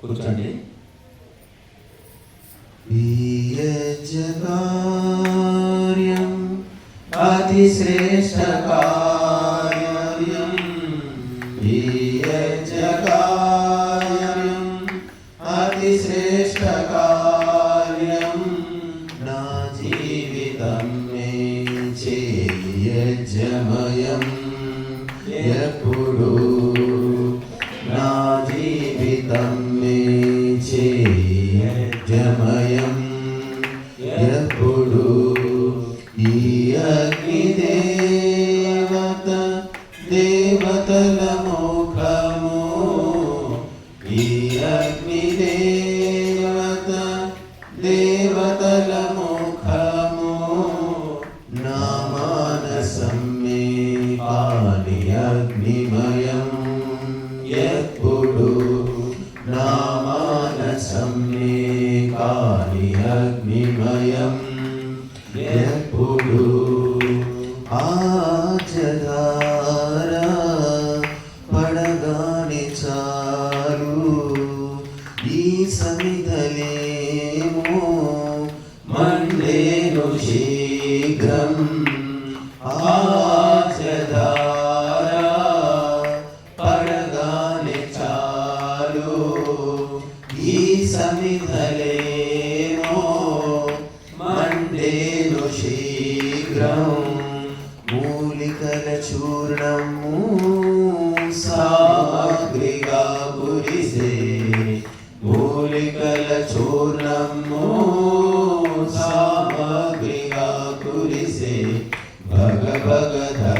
కూర్చోండి. కార్యం అతిశ్రేష్ట కార్యం కార్యం అతిశ్రేష్ట కార్యం కాని అగ్నిమయం ఎప్పుడు ఆచదార పడగాని చారు ఈ సమిధలేమో మన్నేను శీఘ్రం I because the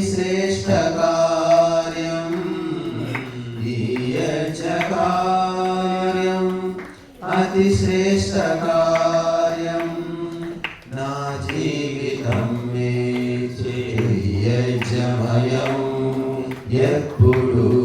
श्रेष्ठकार्यं कार्यम् अतिश्रेष्ठकार्यं न जीवितं मे चेयजमयं यत्पुरु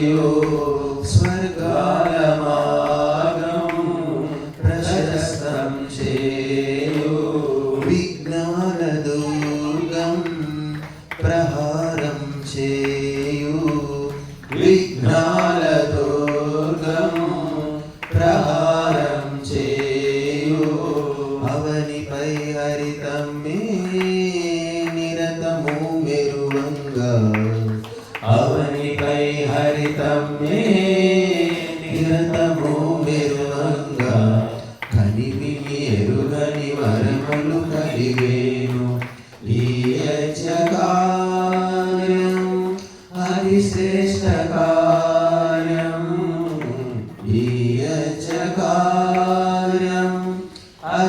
you.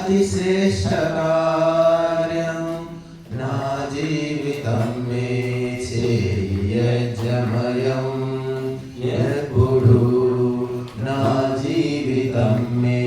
അതിശ്രേഷ്ഠകാര്യം నా జీవితం మే చేయజమయం ఎప్పుడు నా జీవితం మే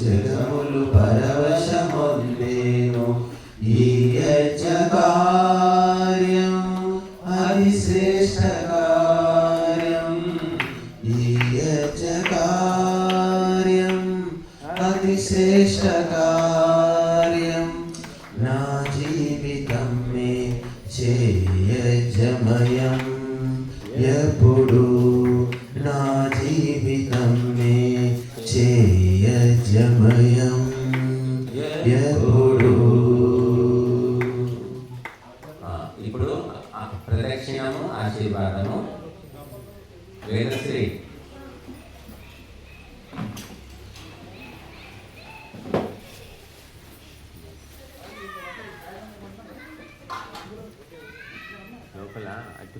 జగములు పరవశమొందేను ఈ యజ్ఞకార్యం అది శ్రేష్ట కార్యం ఈ యజ్ఞకార్యం అది శ్రేష్ట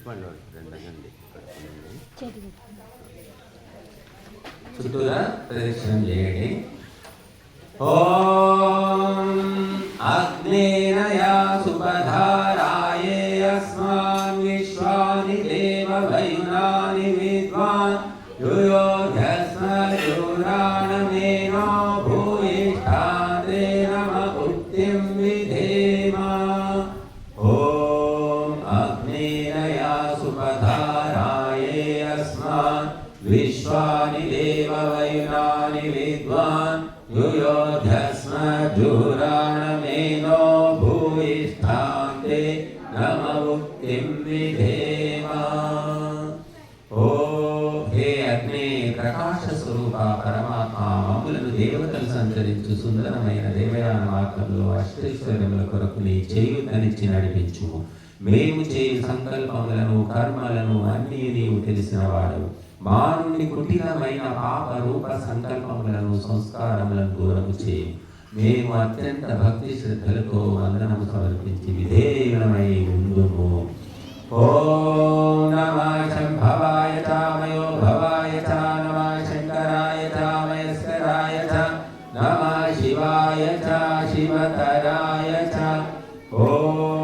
అట్టిపండు రెండు అండి. చుట్టూరా ప్రదక్షిణం చేయండి. ఓం అగ్నేనయా యుయోధ్యస్మజురాణమేనో భూయిష్ఠాంతే నమ ముక్తిం విధేమ. ఓ హే అగ్ని ప్రకాశ స్వరూప పరమాత్మ మమ్ములను దేవతలు సంచరించు సుందరమైన దేవయాన మార్గంలో అష్టైశ్వర్యముల కొరకు నీ చేయుతనిచ్చి నడిపించు మేము చేయు సంకల్పములను కర్మలను అన్నీ నీవు తెలిసిన వాడు మా కుటిలమైన పాప రూప సంకల్పములను సంస్కారములను దూరము చేయి మేము అత్యంత భక్తి శ్రద్ధలతో వందనము సమర్పించి విధేయమై ఉండుము. ఓం నమ శంభవాయ చ భవాయ చ నమః శంకరాయ తామయస్కరాయ చ నమః శివాయ చ శివతరాయ చ. ఓం